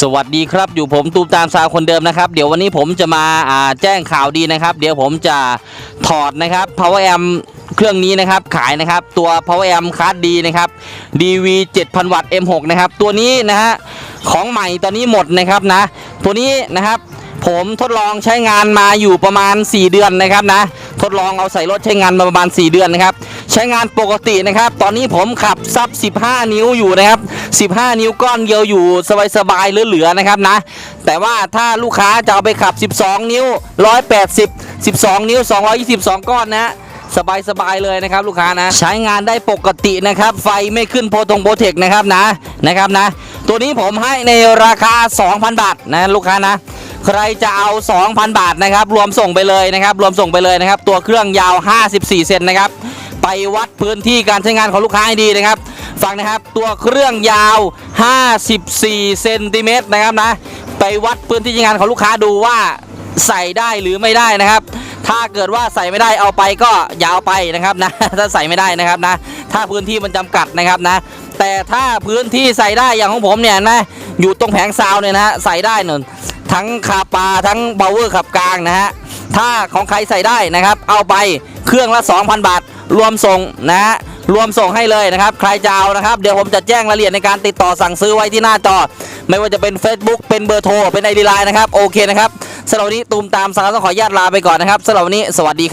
สวัสดีครับอยู่ผมตูมตามซาวคนเดิมนะครับ เดี๋ยววันนี้ผมจะมาแจ้งข่าวดีนะครับ เดี๋ยวผมจะถอดนะครับ power amp เครื่องนี้นะครับขายนะครับตัว power amp คาร์ดดีนะครับ DV 7000 วัตต์ M6 นะครับ ตัวนี้นะฮะของใหม่ตอนนี้หมดนะครับนะ ตัวนี้นะครับ ผมทดลองใช้งานมาอยู่ประมาณ 4 เดือนนะครับนะ ทดลองเอาใส่รถใช้งานมาประมาณ 4 เดือนนะครับ ใช้งานปกตินะครับ ตอนนี้ผมขับซับ 15 นิ้วอยู่นะครับ 15 นิ้วก้อนเดียวอยู่สบายๆเหลือๆนะครับนะ แต่ว่าถ้าลูกค้าจะเอาไปขับ 12 นิ้ว 180 12 นิ้ว 222 ก้อนนะสบายสบายๆเลยนะครับลูกค้านะ ใช้งานได้ปกตินะครับ ไฟไม่ขึ้นโพทงโปรเทคนะครับนะนะครับนะ ตัวนี้ผมให้ในราคา 2,000 บาทนะลูกค้านะใครจะเอา 2,000 บาทนะครับ รวมส่งไปเลยนะครับ รวมส่งไปเลยนะครับ ตัวเครื่องยาว 54 เซนนะครับ ไปวัดพื้นที่การใช้งานของลูกค้าให้ดีนะครับฟังนะครับตัวเครื่องยาว 54เซนติเมตรนะครับนะไปวัดพื้นที่ใช้งานของลูกค้าดูว่าใส่ได้หรือไม่ได้นะครับ ถ้าเกิดว่าใส่ไม่ได้เอาไปก็อย่าเอาไปนะครับนะถ้าใส่ไม่ได้นะครับนะถ้าพื้นที่มันจำกัดนะครับนะ แต่ถ้าพื้นที่ใส่ได้อย่างของผมเนี่ยนะอยู่ตรงแผงซาวเนี่ยนะฮะใส่ได้หนุนทั้งคาปาทั้งเบลเวอร์ขับกลางนะฮะถ้าของใครใส่ได้นะครับ เอาไปเครื่องละ 2,000 บาท รวมส่งนะรวมส่งให้เลยนะครับ ใครจะเอานะครับ เดี๋ยวผมจะแจ้งรายละเอียดในการติดต่อสั่งซื้อไว้ที่หน้าจอ ไม่ว่าจะเป็น Facebook เป็นเบอร์โทร เป็นไอดีไลน์นะครับ โอเคนะครับสำหรับวันนี้ตูมตามสารต้องขออนุญาตลาไปก่อนนะครับสำหรับวันนี้สวัสดีครับ